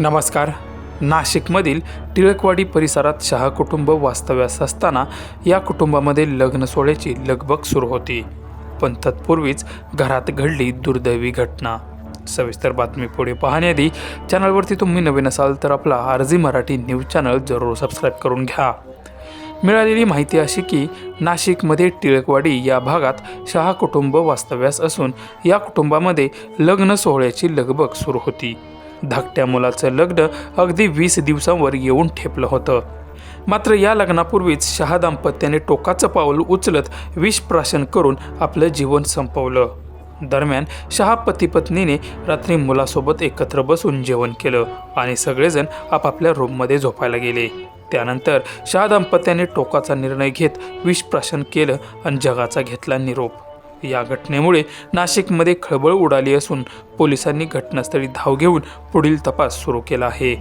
नमस्कार. नाशिकमधील टिळकवाडी परिसरात शहा कुटुंब वास्तव्यास असताना या कुटुंबामध्ये लग्न सोहळ्याची लगबग सुरू होती. पण तत्पूर्वीच घरात घडली दुर्दैवी घटना. सविस्तर बातमी पुढे पाहण्याआधी चॅनलवरती तुम्ही नवीन असाल तर आपला आरजी मराठी न्यूज चॅनल जरूर सबस्क्राईब करून घ्या. मिळालेली माहिती अशी की नाशिकमध्ये टिळकवाडी या भागात शहा कुटुंब वास्तव्यास असून या कुटुंबामध्ये लग्न सोहळ्याची लगबग सुरू होती. धाकट्या मुलाचं लग्न अगदी वीस दिवसांवर येऊन ठेपलं होतं. मात्र या लग्नापूर्वीच शहा दाम्पत्याने टोकाचं पाऊल उचलत विष प्राशन करून आपलं जीवन संपवलं. दरम्यान शहा पतीपत्नीने रात्री मुलासोबत एकत्र बसून जेवण केलं आणि सगळेजण आपापल्या रूममध्ये झोपायला गेले. त्यानंतर शहा दाम्पत्याने टोकाचा निर्णय घेत विषप्राशन केलं आणि जगाचा घेतला निरोप. या घटनेमुळे नाशिकमध्ये खळबळ उडाली असून पोलिसांनी घटनास्थळी धाव घेऊन पुढील तपास सुरू केला आहे.